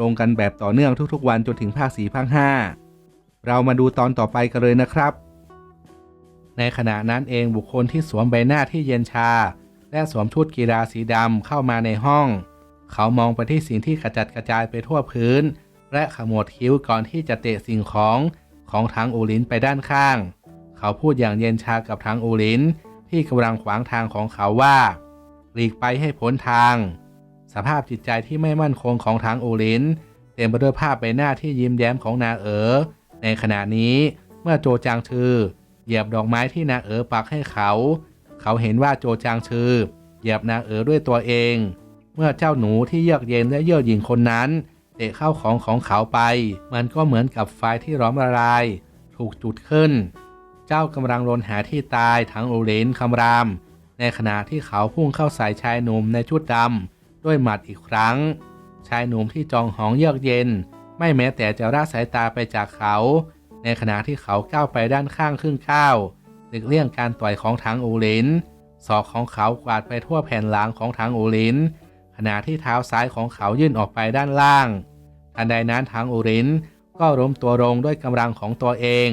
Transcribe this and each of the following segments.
ลงกันแบบต่อเนื่องทุกๆ วันจนถึงภาค4ภาค5เรามาดูตอนต่อไปกันเลยนะครับ ในขณะนั้นเองบุคคลที่สวมใบหน้าที่เย็นชา และสวมชุดกีฬาสีดำเข้ามาในห้อง เขามองไปที่สิ่งที่กระจัดกระจายไปทั่วพื้น และขมวดคิ้วก่อนที่จะเตะสิ่งของของทางอูลินไปด้านข้าง เขาพูดอย่างเย็นชากับทางอูลินที่กำลังขวางทางของเขาว่า หลีกไปให้พ้นทาง สภาพจิตใจที่ไม่มั่นคงของทางโอลิน เต็มไปด้วยภาพใบหน้าที่ยิ้มแย้มของนาเอ๋อในขณะนี้เมื่อโจจางชือ เหยียบดอกไม้ที่นาเอ๋อปักให้เขา เขาเห็นว่าโจจางชือ เหยียบนาเอ๋อด้วยตัวเอง เมื่อเจ้าหนูที่เยือกเย็นและเย่อหยิ่งคนนั้นเตะเข้าของของเขาไป มันก็เหมือนกับไฟที่ร้อนละลาย ถูกจุดขึ้น เจ้ากำลังรนหาที่ตายทั้งโอเลนคำราม ในขณะที่เขาพุ่งเข้าใส่ชายหนุ่มในชุดดำ ด้วยหมัดอีกครั้ง ชายหนุ่มที่จองหองเยือกเย็น ไม่แม้แต่จะละสายตาไปจากเขา ในขณะที่เขาก้าวไปด้านข้างครึ่งก้าวหลีกเลี่ยงการต่อยของทางโอเลนศอกของเขากวาดไปทั่วแผ่นหลังของทางโอเลนขณะที่เท้าซ้ายของเขายื่นออกไปด้านล่างทันใดนั้นทางโอเลนก็ล้มตัวลงด้วยกำลังของตัวเอง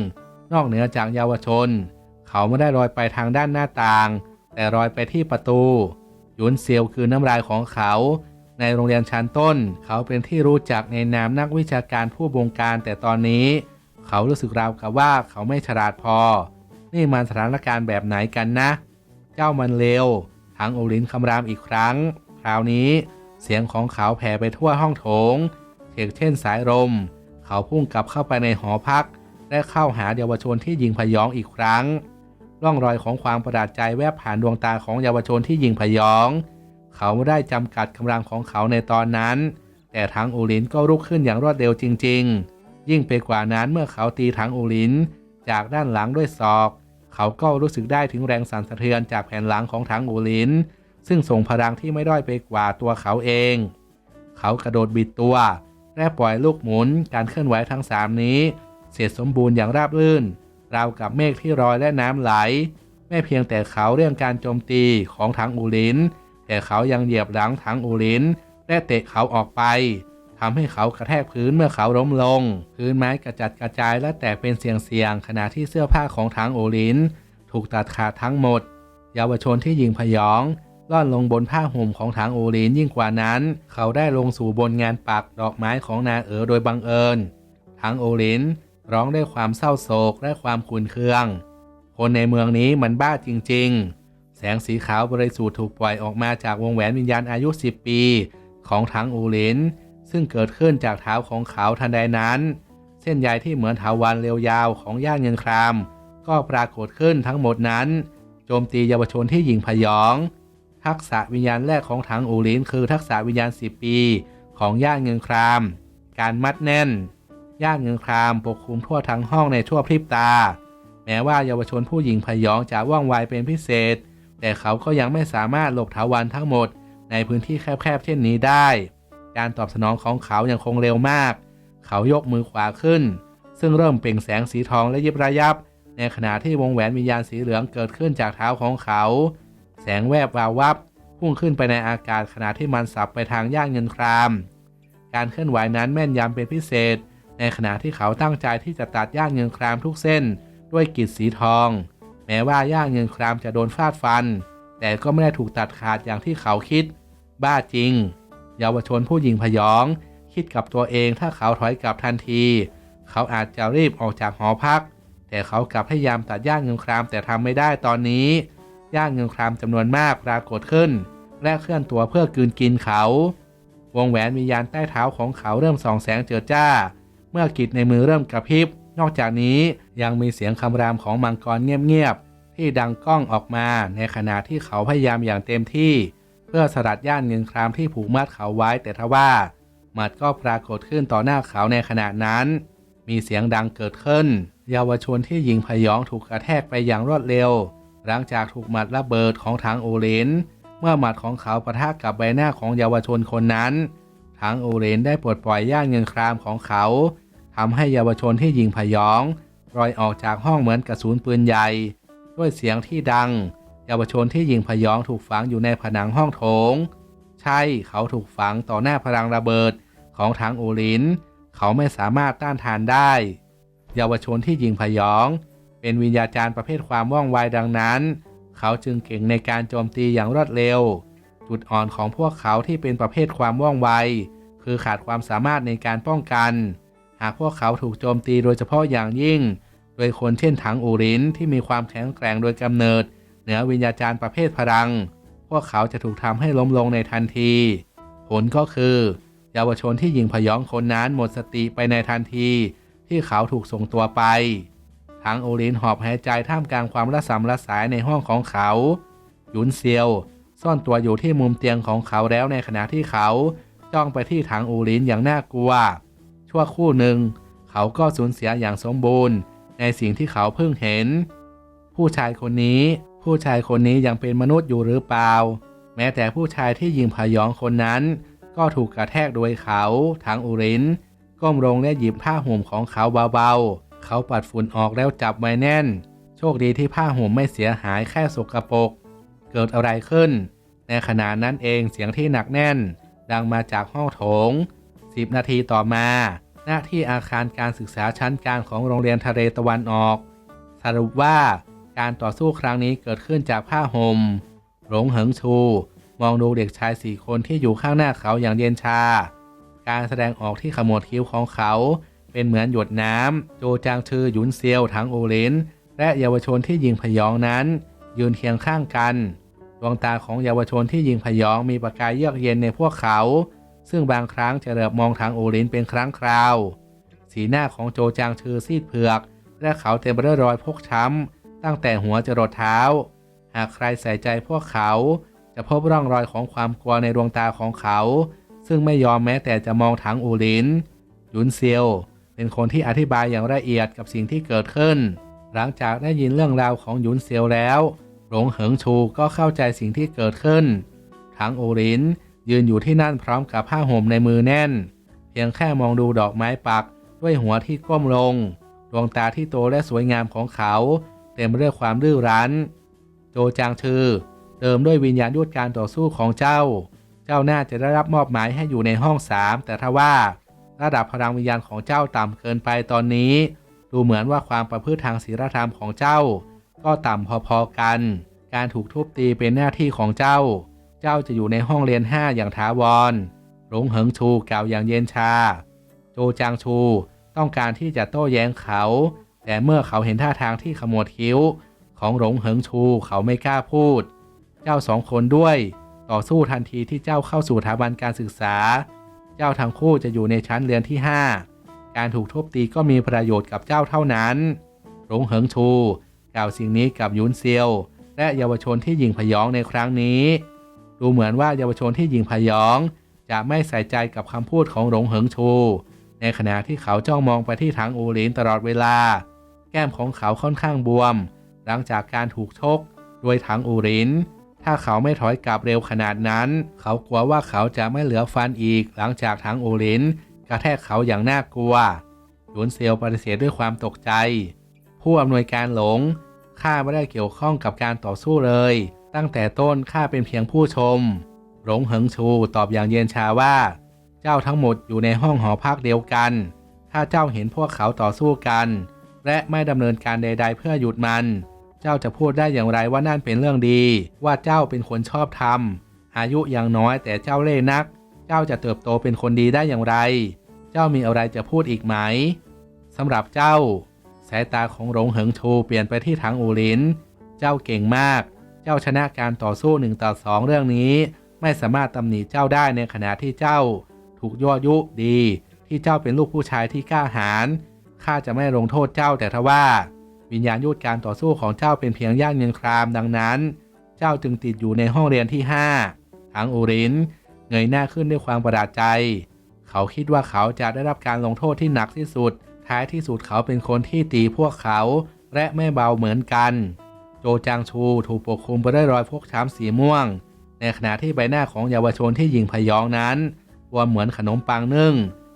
นอกเหนือจากเยาวชน เขาไม่ได้ลอยไปทางด้านหน้าต่าง แต่ลอยไปที่ประตู ยุนเซียวคือน้ำลายของเขา ในโรงเรียนชั้นต้น เขาเป็นที่รู้จักในนามนักวิชาการผู้บงการแต่ตอนนี้ เขารู้สึกราวกับว่าเขาไม่ฉลาดพอ นี่มันสถานการณ์แบบไหนกันนะ เจ้ามันเลวทั้งโอลินคำรามอีกครั้ง คราวนี้เสียงของเขาแผ่ไปทั่วห้องโถงเช่นเช่นสายลมเขาพุ่งกลับเข้าไปในหอพัก และเข้าหาเยาวชนที่ยิงพยองอีกครั้ง ร่องรอยของความประหลาดใจแวบผ่านดวงตาของเยาวชนที่ยิงพยอง เขาไม่ได้จำกัดกำลังของเขาในตอนนั้น แต่ทั้งอูลินก็ลุกขึ้นอย่างรวดเร็วจริง ๆ ยิ่งไปกว่านั้นเมื่อเขาตีทั้งอูลินจากด้านหลังด้วยศอก เขาก็รู้สึกได้ถึงแรงสั่นสะเทือนจากแผ่นหลังของทั้งอูลินซึ่งส่งพลังที่ไม่ด้อยไปกว่าตัวเขาเอง เขากระโดดบิดตัว และปล่อยลูกหมุนการเคลื่อนไหวทั้งสามนี้ เสร็จสมบูรณ์อย่างราบรื่น ราวกับเมฆที่ลอยและน้ำไหล ไม่เพียงแต่เขาเรื่องการโจมตีของทั้งอูลิน แต่เขายังเหยียบหลังทั้งอูลิน และเตะเขาออกไปทำให้เขากระแทกพื้นเมื่อเขาล้มลง พื้นไม้กระจัดกระจายและแตกเป็นเสียงๆขณะที่เสื้อผ้าของทั้งอูลิน ถูกตัดขาดทั้งหมด เยาวชนที่ยิงพยองล่อนลงบนผ้าห่มของทางโอลินยิ่งกว่านั้น เขาได้ลงสู่บนงานปักดอกไม้ของนาเอ๋อโดยบังเอิญทางโอลิน ร้องด้วยความเศร้าโศกและความขุ่นเคือง คนในเมืองนี้มันบ้าจริง ๆ แสงสีขาวบริสุทธิ์ถูกปล่อยออกมาจากวงแหวนวิญญาณอายุ 10 ปี ของทางโอลิน ซึ่งเกิดขึ้นจากเท้าของเขาทันใดนั้น เส้นใยที่เหมือนถาวันเรียวยาวของย่านเงินคราม ก็ปรากฏขึ้นทั้งหมดนั้น โจมตีเยาวชนที่ยิงพยอง ทักษะวิญญาณแรกของถังอูลินคือทักษะวิญญาณ 10 ปี ของย่านเงินคราม การมัดแน่น ย่านเงินครามปกคลุมทั่วทั้งห้องในชั่วพริบตา แม้ว่าเยาวชนผู้หญิงพยองจะว่องไวเป็นพิเศษ แต่เขาก็ยังไม่สามารถหลบถาวันทั้งหมด ในพื้นที่แคบๆเช่นนี้ได้ การตอบสนองของเขายังคงเร็วมาก เขายกมือขวาขึ้น ซึ่งเริ่มเปล่งแสงสีทองและยิบระยับ ในขณะที่วงแหวนวิญญาณสีเหลืองเกิดขึ้นจากเท้าของเขา แสงแวบวาววับพุ่งขึ้นไปในอากาศขณะที่มันสับไปทางย่างเงินคราม การเคลื่อนไหวนั้นแม่นยำเป็นพิเศษ ในขณะที่เขาตั้งใจที่จะตัดย่างเงินครามทุกเส้น ด้วยกรีดสีทอง แม้ว่าย่างเงินครามจะโดนฟาดฟัน แต่ก็ไม่ได้ถูกตัดขาดอย่างที่เขาคิด บ้าจริง เยาวชนผู้หญิงพยอง คิดกับตัวเองถ้าเขาถอยกลับทันที เขาอาจจะรีบออกจากหอพัก แต่เขากลับพยายามตัดย่างเงินครามแต่ทำไม่ได้ตอนนี้ ย่างเงินครามจำนวนมากปรากฏขึ้น และเคลื่อนตัวเพื่อกลืนกินเขา วงแหวนวิญญาณใต้เท้าของเขาเริ่มส่องแสงเจิดจ้า เมื่อกิจในมือเริ่มกระพริบ นอกจากนี้ยังมีเสียงคำรามของมังกรเงียบๆที่ดังก้องออกมาในขณะที่เขาพยายามอย่างเต็มที่ เพื่อสลัดย่านเงินครามที่ผูกมัดเขาไว้แต่ทว่ามัดก็ปรากฏขึ้นต่อหน้าเขาในขณะนั้น มีเสียงดังเกิดขึ้น เยาวชนที่ยิงพยองถูกกระแทกไปอย่างรวดเร็ว หลังจากถูกหมัดระเบิดของทางโอเลนเมื่อหมัดของเขาปะทะกับใบหน้าของเยาวชนคนนั้น ทางโอเลนได้ปลดปล่อยย่านเงินครามของเขาทำให้เยาวชนที่ยิงพยองลอยออกจากห้องเหมือนกระสุนปืนใหญ่ ด้วยเสียงที่ดัง เยาวชนที่ยิงพยองถูกฝังอยู่ในผนังห้องโถง ใช่เขาถูกฝังต่อหน้าพลังระเบิดของทางโอลิน เขาไม่สามารถต้านทานได้ เยาวชนที่ยิงพยอง เป็นวิญญาจารย์ประเภทความว่องไวดังนั้น เขาจึงเก่งในการโจมตีอย่างรวดเร็ว จุดอ่อนของพวกเขาที่เป็นประเภทความว่องไว คือขาดความสามารถในการป้องกัน หากพวกเขาถูกโจมตีโดยเฉพาะอย่างยิ่ง โดยคนเช่นถังอูรินที่มีความแข็งแกร่งโดยกำเนิด เหนือวิญญาจารย์ประเภทพลัง พวกเขาจะถูกทำให้ล้มลงในทันที ผลก็คือ เยาวชนที่ยิงพยองคนนั้นหมดสติไปในทันที ที่เขาถูกส่งตัวไปทั้งโอลินหอบหายใจท่ามกลางความระสำระสายในห้องของเขา หยุนเซียว ซ่อนตัวอยู่ที่มุมเตียงของเขาแล้วในขณะที่เขาจ้องไปที่ถังโอลินอย่างน่ากลัว ชั่วคู่หนึ่ง เขาก็สูญเสียอย่างสมบูรณ์ ในสิ่งที่เขาเพิ่งเห็น ผู้ชายคนนี้ ผู้ชายคนนี้ยังเป็นมนุษย์อยู่หรือเปล่า แม้แต่ผู้ชายที่ยิงพยองคนนั้น ก็ถูกกระแทกโดยเขาทางอุรินก้มลงและหยิบผ้าห่มของเขาเบาๆ เขาปัดฝุ่นออกแล้วจับไว้แน่น โชคดีที่ผ้าห่มไม่เสียหายแค่สกรปรก เกิดอะไรขึ้น ในขณะนั้นเองเสียงที่หนักแน่น ดังมาจากห้องโถง 10 นาทีต่อมา หน้าที่อาคารการศึกษาชั้นกลางของโรงเรียนทะเลตะวันออก สรุปว่าการต่อสู้ครั้งนี้เกิดขึ้นจากผ้าห่มหลงเหิงชู มองดูเด็กชายสี่คนที่อยู่ข้างหน้าเขาอย่างเย็นชา การแสดงออกที่ขมวดคิ้วของเขา เป็นเหมือนหยดน้ำโจจางชื่อหยุนเซียวทั้งโอเลนและเยาวชนที่ยิงพยองนั้น ยืนเคียงข้างกันดวงตาของเยาวชนที่ยิงพยองมีประกายเยือกเย็นในพวกเขา ซึ่งบางครั้งจะเหลือบมองทางโอลินเป็นครั้งคราว สีหน้าของโจจางชือซีดเผือก และเขาเต็มไปด้วยรอยพกช้ำ ตั้งแต่หัวจรดเท้า หากใครใส่ใจพวกเขา จะพบร่องรอยของความกลัวในดวงตาของเขา ซึ่งไม่ยอมแม้แต่จะมองทางโอลินยุนเซียวเป็นคนที่อธิบายอย่างละเอียดกับสิ่งที่เกิดขึ้น หลังจากได้ยินเรื่องราวของหยุนเซียวแล้ว หลงเหิงชูก็เข้าใจสิ่งที่เกิดขึ้น ทั้งโอลินยืนอยู่ที่นั่นพร้อมกับผ้าห่มในมือแน่น เพียงแค่มองดูดอกไม้ปักด้วยหัวที่ก้มลง ดวงตาที่โตและสวยงามของเขา เต็มไปด้วยความดื้อรั้น โจจางชือเติมด้วยวิญญาณยุทธการต่อสู้ของเจ้า เจ้าน่าจะได้รับมอบหมายให้อยู่ในห้องสามแต่ถ้าว่า ระดับพลังวิญญาณของเจ้าต่ำเกินไปตอนนี้ ดูเหมือนว่าความประพฤติทางศีลธรรมของเจ้า ก็ต่ำพอๆกัน การถูกทุบตีเป็นหน้าที่ของเจ้า เจ้าจะอยู่ในห้องเรียนห้าอย่างถาวร หลงเหิงชูกล่าวอย่างเย็นชา โจจางชูต้องการที่จะโต้แย้งเขา แต่เมื่อเขาเห็นท่าทางที่ขมวดคิ้ว ของหลงเหิงชูเขาไม่กล้าพูด เจ้าสองคนด้วย ต่อสู้ทันทีที่เจ้าเข้าสู่สถาบันการศึกษา เจ้าทั้งคู่จะอยู่ในชั้นเรียนที่5 การถูกทุบตีก็มีประโยชน์กับเจ้าเท่านั้นหลงเหิงชู กล่าวสิ่งนี้กับยุนเซียว และเยาวชนที่ยิงพยองในครั้งนี้ ดูเหมือนว่าเยาวชนที่ยิงพยอง จะไม่ใส่ใจกับคำพูดของหลงเหิงชู ในขณะที่เขาจ้องมองไปที่ทางอูหลินตลอดเวลา แก้มของเขาค่อนข้างบวม หลังจากการถูกชกโดยถังอูหลินถ้าเขาไม่ถอยกลับเร็วขนาดนั้น เขากลัวว่าเขาจะไม่เหลือฟันอีกหลังจากถังอูหลิน กระแทกเขาอย่างน่ากลัวหยวนเซียวปฏิเสธด้วยความตกใจ ผู้อำนวยการหลงข้าไม่ได้เกี่ยวข้องกับการต่อสู้เลย ตั้งแต่ต้นข้าเป็นเพียงผู้ชม หลงเหิงชูตอบอย่างเย็นชาว่า เจ้าทั้งหมดอยู่ในห้องหอพักเดียวกัน ถ้าเจ้าเห็นพวกเขาต่อสู้กัน และไม่ดำเนินการใด ๆ เพื่อหยุดมัน เจ้าจะพูดได้อย่างไรว่านั่นเป็นเรื่องดี ว่าเจ้าเป็นคนชอบธรรมอายุยังน้อยแต่เจ้าเล่ห์นัก เจ้าจะเติบโตเป็นคนดีได้อย่างไร เจ้ามีอะไรจะพูดอีกไหมสำหรับเจ้า สายตาของหลงเหิงชูเปลี่ยนไปที่ถังอูลิน เจ้าเก่งมาก เจ้าชนะการต่อสู้หนึ่งต่อสองเรื่องนี้ ไม่สามารถตำหนิเจ้าได้ในขณะที่เจ้า ถูกยั่วยุดี ที่เจ้าเป็นลูกผู้ชายที่กล้าหาญข้าจะไม่ลงโทษเจ้าแต่ทว่า วิญญาณยุทธการต่อสู้ของเจ้าเป็นเพียงย่างเงินครามดังนั้น เจ้าจึงติดอยู่ในห้องเรียนที่ห้าทางอูรินเงยหน้าขึ้นด้วยความประหลาดใจ เขาคิดว่าเขาจะได้รับการลงโทษที่หนักที่สุด ท้ายที่สุดเขาเป็นคนที่ตีพวกเขา และไม่เบาเหมือนกัน โจจางชูถูกปกคลุมไปด้วยรอยฟกช้ำสีม่วง ในขณะที่ใบหน้าของเยาวชนที่ยิงพยองนั้นบวมเหมือนขนมปังนึ่ง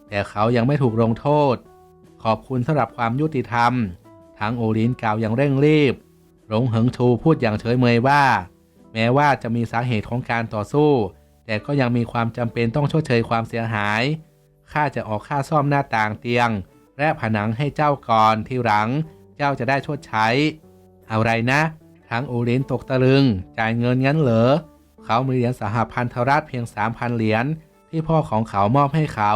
แต่เขายังไม่ถูกลงโทษ ขอบคุณสำหรับความยุติธรรม ทั้งโอลินกล่าวอย่างเร่งรีบ หลงเหิงชูพูดอย่างเฉยเมยว่า แม้ว่าจะมีสาเหตุของการต่อสู้ แต่ก็ยังมีความจำเป็นต้องชดเชยความเสียหาย ข้าจะออกค่าซ่อมหน้าต่างเตียง และผนังให้เจ้าก่อนที่หลัง เจ้าจะได้ชดใช้อะไรนะ ทั้งโอลินตกตะลึง จ่ายเงินงั้นเหรอ เขามีเหรียญสหพันธรัฐเพียง 3,000 เหรียญที่พ่อของเขามอบให้เขา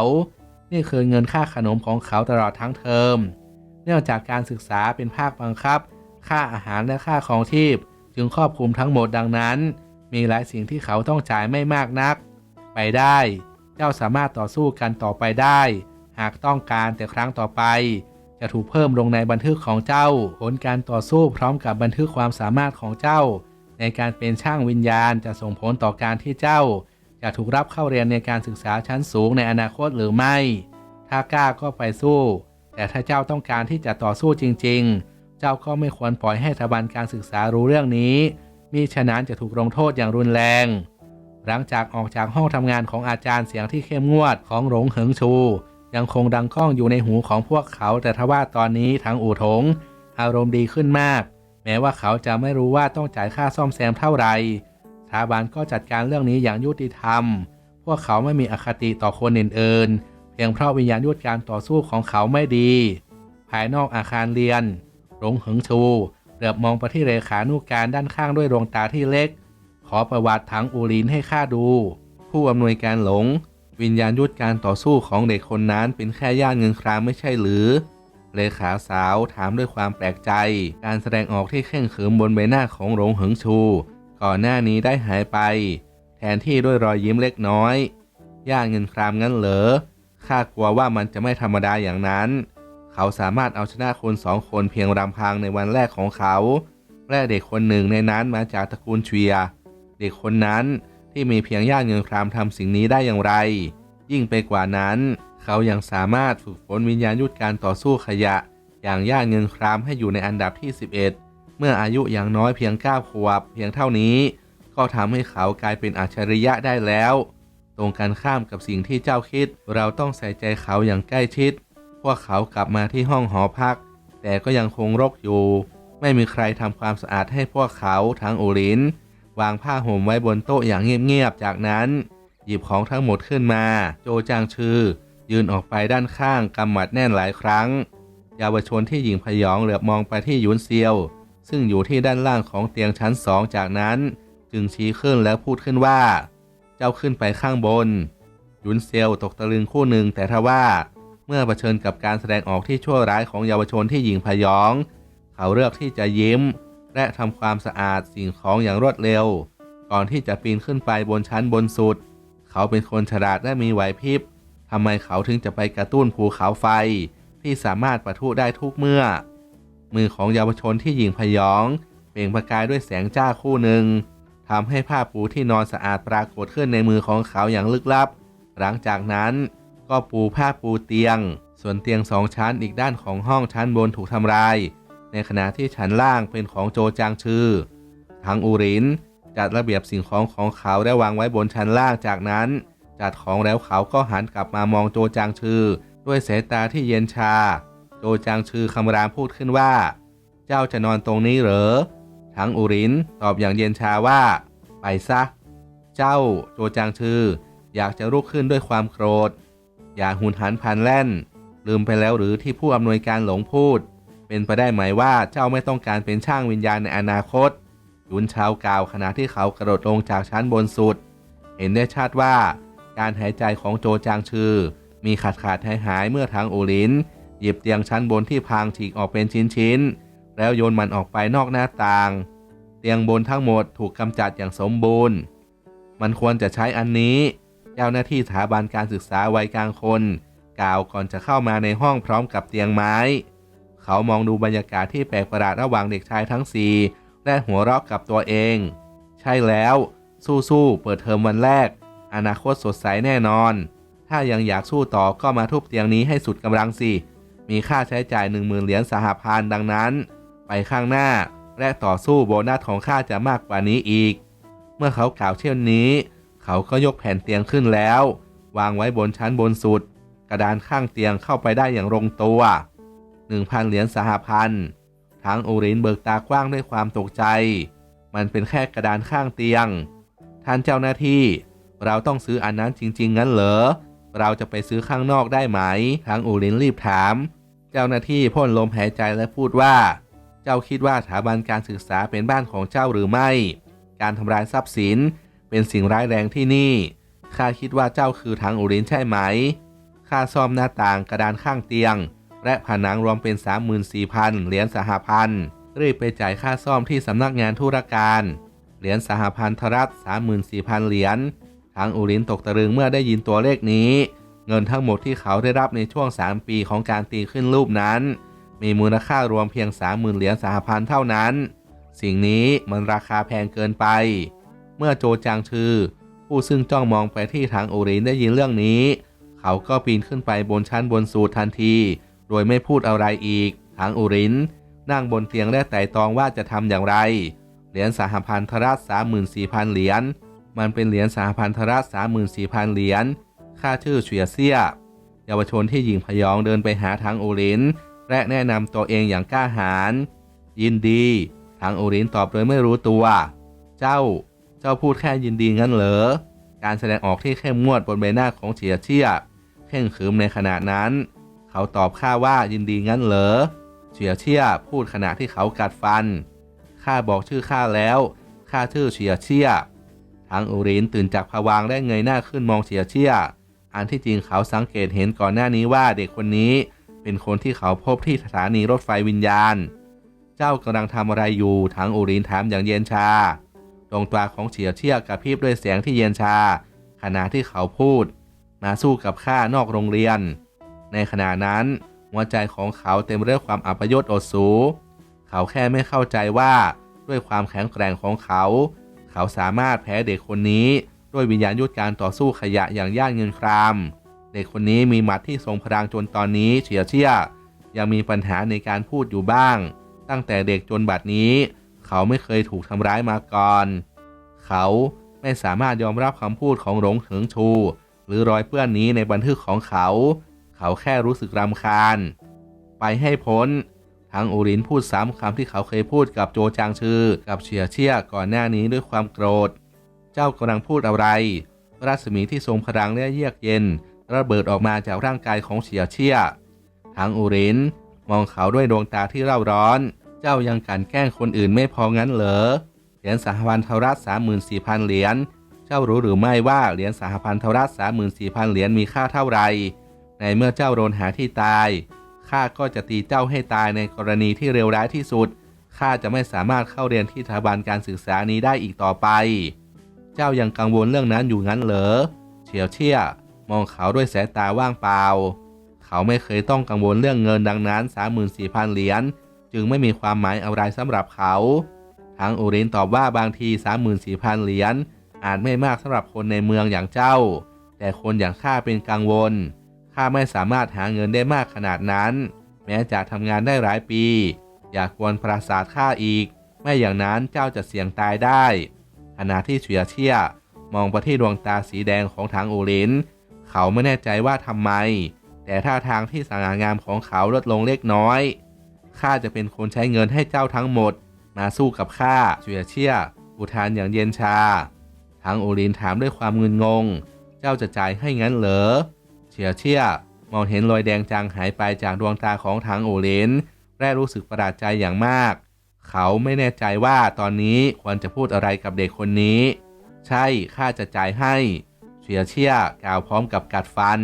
นี่คือเงินค่าขนมของเขาตลอดทั้งเทอม เนื่องจากการศึกษาเป็นภาคบังคับ ค่าอาหารและค่าของชีพ จึงครอบคลุมทั้งหมดดังนั้น มีหลายสิ่งที่เขาต้องจ่ายไม่มากนัก ไปได้ เจ้าสามารถต่อสู้กันต่อไปได้ หากต้องการแต่ครั้งต่อไป จะถูกเพิ่มลงในบันทึกของเจ้า ผลการต่อสู้พร้อมกับบันทึกความสามารถของเจ้า ในการเป็นช่างวิญญาณจะส่งผลต่อการที่เจ้า จะถูกรับเข้าเรียนในการศึกษาชั้นสูงในอนาคตหรือไม่ ถ้ากล้าก็ไปสู้ แต่ถ้าเจ้าต้องการที่จะต่อสู้จริง ๆ เจ้าก็ไม่ควรปล่อยให้สถาบันการศึกษารู้เรื่องนี้ มิฉะนั้นจะถูกลงโทษอย่างรุนแรง หลังจากออกจากห้องทำงานของอาจารย์เสียงที่เข้มงวดของหลงเหิงชู ยังคงดังก้องอยู่ในหูของพวกเขาแต่ทว่าตอนนี้ทั้งอู่ถง อารมณ์ดีขึ้นมาก แม้ว่าเขาจะไม่รู้ว่าต้องจ่ายค่าซ่อมแซมเท่าไหร่สถาบันก็จัดการเรื่องนี้อย่างยุติธรรม พวกเขาไม่มีอคติต่อคนอื่นๆเพียงเพราะวิญญาณยุทธการต่อสู้ของเขาไม่ดี ภายนอกอาคารเรียนหลงเหิงชู เหลือบมองไปที่เลขานุการด้านข้างด้วยดวงตาที่เล็ก ขอประวัติถังอูลินให้ข้าดู ผู้อำนวยการหลง วิญญาณยุทธการต่อสู้ของเด็กคนนั้นเป็นแค่ย่านเงินครามไม่ใช่หรือ เลขาสาวถามด้วยความแปลกใจ การแสดงออกที่เข่งขรึมบนใบหน้าของหลงเหิงชู ก่อนหน้านี้ได้หายไป แทนที่ด้วยรอยยิ้มเล็กน้อยย่านเงินครามงั้นเหรอข้ากลัวว่ามันจะไม่ธรรมดาอย่างนั้น เขาสามารถเอาชนะคนสองคนเพียงรำพังในวันแรกของเขา และเด็กคนหนึ่งในนั้นมาจากตระกูลเชีย เด็กคนนั้นที่มีเพียงย่าเงินครามทำสิ่งนี้ได้อย่างไร ยิ่งไปกว่านั้น เขายังสามารถฝึกฝนวิญญาณยุทธการต่อสู้ขยะ อย่างย่าเงินครามให้อยู่ในอันดับที่ 11 เมื่ออายุอย่างน้อยเพียง9ขวบ เพียงเท่านี้ ก็ทำให้เขากลายเป็นอัจฉริยะได้แล้ว ตรงกันข้ามกับสิ่งที่เจ้าคิด เราต้องใส่ใจเขาอย่างใกล้ชิด พวกเขากลับมาที่ห้องหอพัก แต่ก็ยังคงรกอยู่ ไม่มีใครทำความสะอาดให้พวกเขาทั้งโอลิน วางผ้าห่มไว้บนโต๊ะอย่างเงียบๆ จากนั้น หยิบของทั้งหมดขึ้นมา โจจางชื่อ ยืนออกไปด้านข้างกำหมัดแน่นหลายครั้งเยาวชนที่หญิงพยองเหลือบมองไปที่ยุนเซียว ซึ่งอยู่ที่ด้านล่างของเตียงชั้นสองจากนั้น จึงชี้ขึ้นแล้วพูดขึ้นว่า เจ้าขึ้นไปข้างบน ยุนเซียวตกตะลึงคู่หนึ่งแต่ทว่า เมื่อเผชิญกับการแสดงออกที่ชั่วร้ายของเยาวชนที่หญิงพยอง เขาเลือกที่จะยิ้ม และทำความสะอาดสิ่งของอย่างรวดเร็ว ก่อนที่จะปีนขึ้นไปบนชั้นบนสุด เขาเป็นคนฉลาดและมีไหวพริบทำไมเขาถึงจะไปกระตุ้นภูเขาไฟ ที่สามารถปะทุได้ทุกเมื่อ มือของเยาวชนที่หญิงพยองเปล่งประกายด้วยแสงจ้าคู่หนึ่งทำให้ผ้าปูที่นอนสะอาดปรากฏขึ้นในมือของเขาอย่างลึกลับ หลังจากนั้น ก็ปูผ้าปูเตียง ส่วนเตียงสองชั้นอีกด้านของห้องชั้นบนถูกทำลาย ในขณะที่ชั้นล่างเป็นของโจจางชื่อ ทางอูรินจัดระเบียบสิ่งของของเขาได้วางไว้บนชั้นล่างจากนั้น จัดของแล้วเขาก็หันกลับมามองโจจางชื่อ ด้วยสายตาที่เย็นชา โจจางชื่อคำรามพูดขึ้นว่า เจ้าจะนอนตรงนี้เหรอทั้งอูรินตอบอย่างเย็นชาว่า ไปซะ เจ้าโจจางชื่อ อยากจะลุกขึ้นด้วยความโกรธ อย่าหุนหันพันแล่น ลืมไปแล้วหรือที่ผู้อำนวยการหลงพูด เป็นไปได้ไหมว่าเจ้าไม่ต้องการเป็นช่างวิญญาณในอนาคตยุนชาวกาวขณะที่เขากระโดดลงจากชั้นบนสุด เห็นได้ชัดว่า การหายใจของโจจางชื่อมีขาดขาดหายหายเมื่อทางอูลิน หยิบเตียงชั้นบนที่พังฉีกออกเป็นชิ้นๆแล้วโยนมันออกไปนอกหน้าต่าง เตียงบนทั้งหมดถูกกำจัดอย่างสมบูรณ์ มันควรจะใช้อันนี้ เจ้าหน้าที่สถาบันการศึกษาวัยกลางคน กล่าวก่อนจะเข้ามาในห้องพร้อมกับเตียงไม้ เขามองดูบรรยากาศที่แปลกประหลาดระหว่างเด็กชายทั้งสี่และหัวเราะกับตัวเอง ใช่แล้ว สู้ๆเปิดเทอมวันแรก อนาคตสดใสแน่นอน ถ้ายังอยากสู้ต่อก็มาทุบเตียงนี้ให้สุดกำลังสิมีค่าใช้จ่ายหนึ่งหมื่นเหรียญสหพันธ์ดังนั้น ไปข้างหน้าและต่อสู้โบนัสของข้าจะมากกว่านี้อีก เมื่อเขากล่าวเช่นนี้ เขาก็ยกแผ่นเตียงขึ้นแล้ว วางไว้บนชั้นบนสุด กระดานข้างเตียงเข้าไปได้อย่างลงตัวหนึ่งพันเหรียญสหพันธ์ทั้งโอรินเบิกตากว้างด้วยความตกใจ มันเป็นแค่กระดานข้างเตียง ท่านเจ้าหน้าที่ เราต้องซื้ออันนั้นจริง ๆ งั้นเหรอ เราจะไปซื้อข้างนอกได้ไหมทางอูรินรีบถาม เจ้าหน้าที่พ่นลมหายใจและพูดว่า เจ้าคิดว่าสถาบันการศึกษาเป็นบ้านของเจ้าหรือไม่ การทำลายทรัพย์สิน เป็นสิ่งร้ายแรงที่นี่ ข้าคิดว่าเจ้าคือทางอูรินใช่ไหมค่าซ่อมหน้าต่างกระดานข้างเตียง และผนังรวมเป็น 34,000 เหรียญสหพันธ์ รีบไปจ่ายค่าซ่อมที่สำนักงานธุรการ เหรียญสหพันธรัฐ34,000 เหรียญทางอูรินตกตะลึงเมื่อได้ยินตัวเลขนี้ เงินทั้งหมดที่เขาได้รับในช่วง 3 ปีของการตีขึ้นรูปนั้น มีมูลค่ารวมเพียง 30,000 เหรียญสหพันธ์เท่านั้น สิ่งนี้มันราคาแพงเกินไป เมื่อโจจางชือ ผู้ซึ่งจ้องมองไปที่ทางอูรินได้ยินเรื่องนี้ เขาก็ปีนขึ้นไปบนชั้นบนสูตรทันที โดยไม่พูดอะไรอีก ทางอูรินนั่งบนเตียงและไต่ตองว่าจะทำอย่างไร เหรียญสหพันธรัฐ34,000 เหรียญ มันเป็นเหรียญสหพันธรัฐ34,000 เหรียญ ค่าชื่อเฉียเซียเยาวชนที่หญิงพยองเดินไปหาทางโอรินและแนะนำตัวเองอย่างกล้าหาญยินดี ทางโอรินตอบโดยไม่รู้ตัว เจ้า เจ้าพูดแค่ยินดีงั้นเหรอ การแสดงออกที่เข้มงวดบนใบหน้าของเฉียเชี่ยเข่งขรึมในขณะนั้น เขาตอบข้าว่ายินดีงั้นเหรอเฉียเชี่ยพูดขณะที่เขากัดฟัน ข้าบอกชื่อข้าแล้วข้าชื่อเฉียเชี่ยทางอูรินตื่นจากผวางและเงยหน้าขึ้นมองเฉียเชี่ยอันที่จริงเขาสังเกตเห็นก่อนหน้านี้ว่าเด็กคนนี้ เป็นคนที่เขาพบที่สถานีรถไฟวิญญาณ เจ้ากำลังทำอะไรอยู่ทางอูรินถามอย่างเย็นชา ดวงตาของเฉียวเชี่ยกระพริบด้วยแสงที่เย็นชา ขณะที่เขาพูด มาสู้กับข้านอกโรงเรียน ในขณะนั้น หัวใจของเขาเต็มไปด้วยความอัปยศอดสู เขาแค่ไม่เข้าใจว่าด้วยความแข็งแกร่งของเขา เขาสามารถแพ้เด็กคนนี้ด้วยวิญญาณยุทธการต่อสู้ขยะอย่างย่านเงินคราม เด็กคนนี้มีหมัดที่ทรงพลังจนตอนนี้เฉียวเชี่ยยังมีปัญหาในการพูดอยู่บ้าง ตั้งแต่เด็กจนบัดนี้ เขาไม่เคยถูกทำร้ายมาก่อน เขาไม่สามารถยอมรับคำพูดของหลงเถิงชู หรือรอยเปื้อนนี้ในบันทึกของเขา เขาแค่รู้สึกรำคาญ ไปให้พ้นทางอูรินพูดซ้ำคำที่เขาเคยพูดกับโจจางชือ กับเฉียเชี่ยก่อนหน้านี้ด้วยความโกรธ เจ้ากำลังพูดอะไร รัศมีที่ทรงพลังและเยือกเย็น ระเบิดออกมาจากร่างกายของเฉียเชี่ยทางอูรินมองเขาด้วยดวงตาที่เร่าร้อน เจ้ายังกลันแกล้งคนอื่นไม่พองั้นเหรอ เหรียญสหพันธรัฐสามหมื่นสี่พันเหรียญ เจ้ารู้หรือไม่ว่าเหรียญสหพันธรัฐสามหมื่นสี่พันเหรียญมีค่าเท่าไหร่ ในเมื่อเจ้าโดนหาที่ตาย ข้าก็จะตีเจ้าให้ตายในกรณีที่เลวร้ายที่สุด ข้าจะไม่สามารถเข้าเรียนที่สถาบันการศึกษานี้ได้อีกต่อไป เจ้ายังกังวลเรื่องนั้นอยู่งั้นเหรอ เฉียวเชี่ย มองเขาด้วยสายตาว่างเปล่า เขาไม่เคยต้องกังวลเรื่องเงินดังนั้น34,000เหรียญ จึงไม่มีความหมายอะไรสำหรับเขา ทางอูรินตอบว่าบางที 34,000 เหรียญอาจไม่มากสำหรับคนในเมืองอย่างเจ้า แต่คนอย่างข้าเป็นกังวล ข้าไม่สามารถหาเงินได้มากขนาดนั้น แม้จะทำงานได้หลายปี อย่ากวนปราสาทข้าอีก ไม่อย่างนั้นเจ้าจะเสี่ยงตายได้ขณะที่เฉียเชี่ยมองไปที่ดวงตาสีแดงของทางโอรินเขาไม่แน่ใจว่าทำไม แต่ท่าทางที่สง่างามของเขาลดลงเล็กน้อย ข้าจะเป็นคนใช้เงินให้เจ้าทั้งหมด มาสู้กับข้าเฉียเชี่ยอุทานอย่างเย็นชาทางโอรินถามด้วยความงุนงง เจ้าจะจ่ายให้งั้นเหรอเฉียเชี่ยมองเห็นรอยแดงจางหายไปจากดวงตาของทางโอรินและรู้สึกประหลาดใจอย่างมาก เขาไม่แน่ใจว่าตอนนี้ควรจะพูดอะไรกับเด็กคนนี้ ใช่ ข้าจะจ่ายให้เฉียเชี่ยกล่าวพร้อมกับกัดฟัน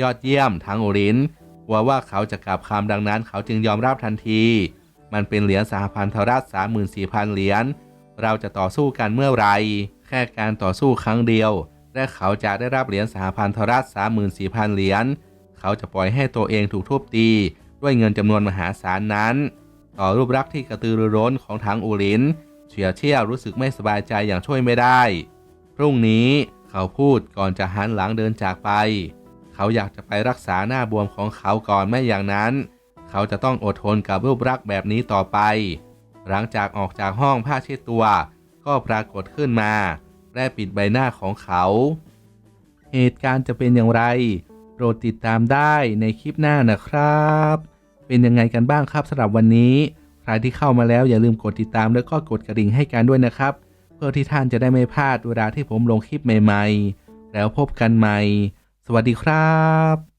ยอดเยี่ยมทางโอริน กลัวว่าเขาจะกลับคำดังนั้น เขาจึงยอมรับทันที มันเป็นเหรียญสหพันธรัฐสามหมื่นสี่พันเหรียญ เราจะต่อสู้กันเมื่อไร แค่การต่อสู้ครั้งเดียว และเขาจะได้รับเหรียญสหพันธรัฐสามหมื่นสี่พันเหรียญ เขาจะปล่อยให้ตัวเองถูกทุบตี ด้วยเงินจำนวนมหาศาลนั้น ต่อรูปรักษณ์ที่กระตือรือร้นของทางอูรินเฉียเชี่ยรู้สึกไม่สบายใจอย่างช่วยไม่ได้ พรุ่งนี้เขาพูดก่อนจะหันหลังเดินจากไป เขาอยากจะไปรักษาหน้าบวมของเขาก่อนไม่อย่างนั้น เขาจะต้องอดทนกับรูปรักษ์แบบนี้ต่อไป หลังจากออกจากห้องผ้าเช็ดตัว ก็ปรากฏขึ้นมา และปิดใบหน้าของเขา เหตุการณ์จะเป็นอย่างไร โปรดติดตามได้ในคลิปหน้านะครับ เป็นยังไงกันบ้างครับสำหรับวันนี้ ใครที่เข้ามาแล้วอย่าลืมกดติดตามแล้วก็กดกระดิ่งให้กันด้วยนะครับ เพื่อที่ท่านจะได้ไม่พลาดเวลาที่ผมลงคลิปใหม่ ๆ แล้วพบกันใหม่ สวัสดีครับ